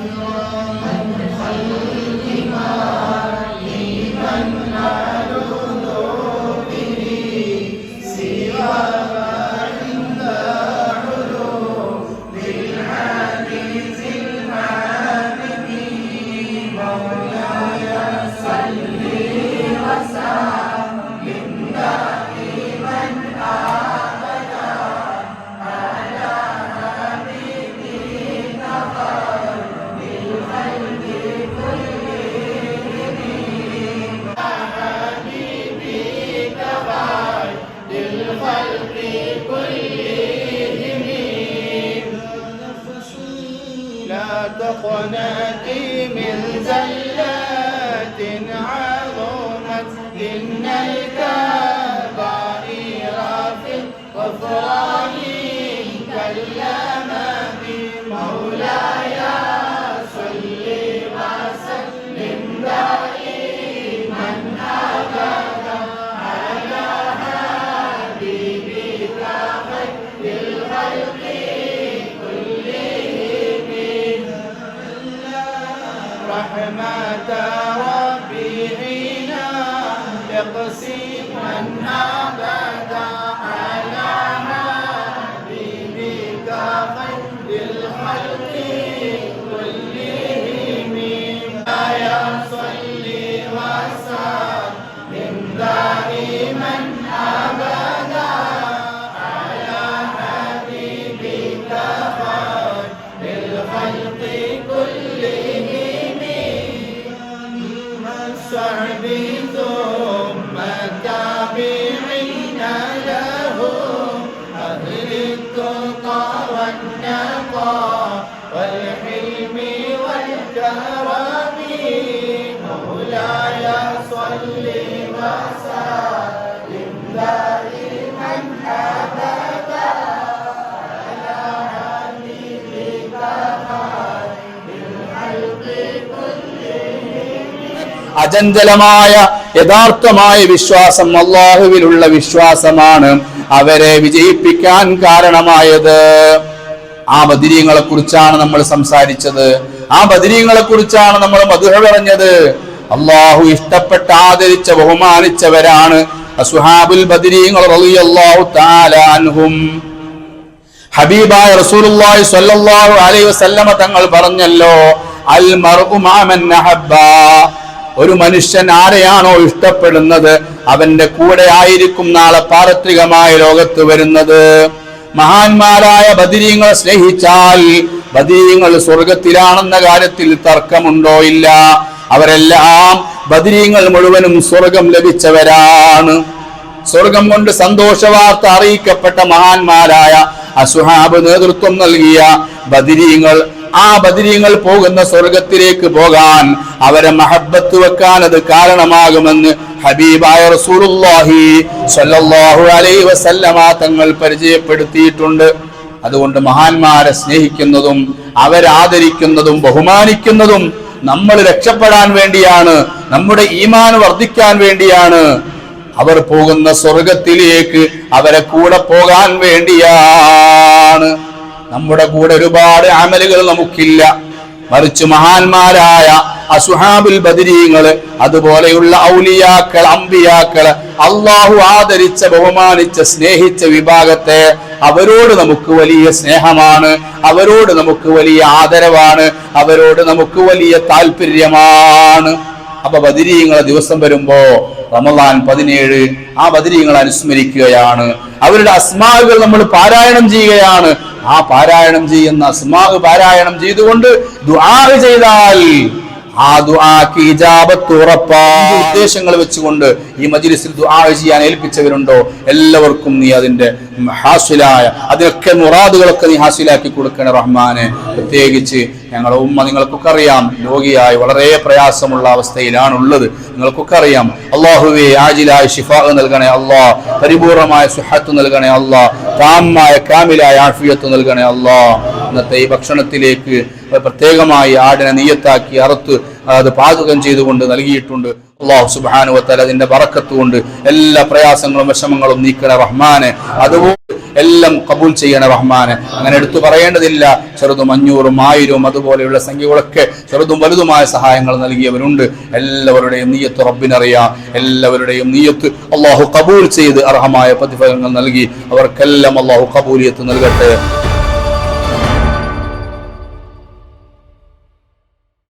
Señor, al تقنطي من زلات عظمت. إن الكبائر في الغفران كالأمام مولاي صل وسلم دائما أبدا على حبيبك خير الخلق. رحمة ربي حين يقسم من الصعب ثم التابعين لهم والنقى والحلم والكرم. مولاي وسلم. അചഞ്ചലമായ യഥാർത്ഥമായ വിശ്വാസം അള്ളാഹുവിലുള്ള വിശ്വാസമാണ് അവരെ വിജയിപ്പിക്കാൻ കാരണമായത്. ആ ബദിരീങ്ങളെ കുറിച്ചാണ് നമ്മൾ സംസാരിച്ചത്. ആ ബദിരീങ്ങളെ കുറിച്ചാണ് നമ്മൾ മധുര പറഞ്ഞത്. അള്ളാഹു ഇഷ്ടപ്പെട്ട ആദരിച്ച ബഹുമാനിച്ചവരാണ് അസുഹാബുൽ ബദിരീങ്ങൾ ഹബീബായ റസൂലുള്ളാഹി സ്വല്ലല്ലാഹു അലൈഹി വസല്ലമ തങ്ങൾ പറഞ്ഞല്ലോ അൽ മർഉ ഒരു മനുഷ്യൻ ആരെയാണോ ഇഷ്ടപ്പെടുന്നത് അവന്റെ കൂടെ ആയിരിക്കും നാളെ പാരത്രികമായ ലോകത്ത് വരുന്നത്. മഹാന്മാരായ ബദിരീങ്ങളെ സ്നേഹിച്ചാൽ ബദിരീങ്ങൾ സ്വർഗത്തിലാണെന്ന കാര്യത്തിൽ തർക്കമുണ്ടോ ഇല്ല. അവരെല്ലാം ബദിരീങ്ങൾ മുഴുവനും സ്വർഗം ലഭിച്ചവരാണ്. സ്വർഗം കൊണ്ട് സന്തോഷ വാർത്ത അറിയിക്കപ്പെട്ട മഹാന്മാരായ അസുഹാബ് നേതൃത്വം നൽകിയ ബദിരീങ്ങൾ ആ ബദരീങ്ങൾ പോകുന്ന സ്വർഗത്തിലേക്ക് പോകാൻ അവരെ മഹബത്ത് വെക്കാൻ അത് കാരണമാകുമെന്ന് ഹബീബായ റസൂലുള്ളാഹി സ്വല്ലല്ലാഹു അലൈഹി വസല്ലമ തങ്ങൾ പരിചയപ്പെടുത്തിയിട്ടുണ്ട്. അതുകൊണ്ട് മഹാന്മാരെ സ്നേഹിക്കുന്നതും അവരാദരിക്കുന്നതും ബഹുമാനിക്കുന്നതും നമ്മൾ രക്ഷപ്പെടാൻ വേണ്ടിയാണ് നമ്മുടെ ഈമാൻ വർദ്ധിക്കാൻ വേണ്ടിയാണ്. അവർ പോകുന്ന സ്വർഗത്തിലേക്ക് അവരെ കൂടെ പോകാൻ വേണ്ടിയാണ്. നമ്മുടെ കൂടെ ഒരുപാട് അമലുകൾ നമുക്കില്ല. മറിച്ച് മഹാന്മാരായ അസുഹാബുൽ ബദരീങ്ങൾ അതുപോലെയുള്ള ഔലിയാക്കൾ അമ്പിയാക്കൾ അള്ളാഹു ആദരിച്ച ബഹുമാനിച്ച സ്നേഹിച്ച വിഭാഗത്തെ അവരോട് നമുക്ക് വലിയ സ്നേഹമാണ് അവരോട് നമുക്ക് വലിയ ആദരവാണ് അവരോട് നമുക്ക് വലിയ താല്പര്യമാണ്. അപ്പൊ ബദിരീങ്ങളെ ദിവസം വരുമ്പോ റമദാൻ പതിനേഴ് ആ ബദിരീങ്ങളെ അനുസ്മരിക്കുകയാണ്. അവരുടെ അസ്മാവുകൾ നമ്മൾ പാരായണം ചെയ്യുകയാണ്. ആ പാരായണം ചെയ്യുന്ന അസ്മാവ് പാരായണം ചെയ്തുകൊണ്ട് ദുആ ചെയ്താൽ ഉദ്ദേശങ്ങൾ വെച്ചുകൊണ്ട് ഈ മജ്ലിസിൽ ദുആ ചെയ്യാൻ ഏൽപ്പിച്ചവരുണ്ടോ? എല്ലാവർക്കും നീ അതിന്റെ ഹാസിലായ അതിനൊക്കെ മുറാദുകളൊക്കെ നീ ഹാസിലാക്കി കൊടുക്കണേ റഹ്മാനെ. പ്രത്യേകിച്ച് ഞങ്ങളുടെ ഉമ്മ നിങ്ങൾക്കൊക്കെ അറിയാം രോഗിയായി വളരെ പ്രയാസമുള്ള അവസ്ഥയിലാണ് ഉള്ളത് നിങ്ങൾക്കൊക്കെ അറിയാം. അള്ളാഹുവെ ആജിലായ ഷിഫ നൽകണേ അള്ളാഹ് പരിപൂർണമായ സുഹത്ത് നൽകണേ അള്ളാഹ് കാമായ കാമിലായ ആഫിയത്ത് നൽകണേ അള്ളാഹ് ഇന്നത്തെ ഈ ഭക്ഷണത്തിലേക്ക് പ്രത്യേകമായി ആടിനെ നീയത്താക്കി അറുത്ത് അത് പാചകം ചെയ്തുകൊണ്ട് നൽകിയിട്ടുണ്ട്. അള്ളാഹു സുബാനുവത്തല അതിന്റെ കൊണ്ട് എല്ലാ പ്രയാസങ്ങളും വിഷമങ്ങളും നീക്കണ റഹ്മാനെ. അതുപോലെ എല്ലാം കബൂൽ ചെയ്യണ റഹ്മാനെ. അങ്ങനെ എടുത്തു പറയേണ്ടതില്ല. ചെറുതും അഞ്ഞൂറും ആയിരവും അതുപോലെയുള്ള സംഖ്യകളൊക്കെ ചെറുതും വലുതുമായ സഹായങ്ങൾ നൽകിയവരുണ്ട്. എല്ലാവരുടെയും നീയത്ത് റബ്ബിനറിയാം. എല്ലാവരുടെയും നീയത്ത് അള്ളാഹു കബൂൽ ചെയ്ത് അർഹമായ പ്രതിഫലങ്ങൾ നൽകി. അവർക്കെല്ലാം അള്ളാഹു കബൂലിയത്ത് നൽകട്ടെ.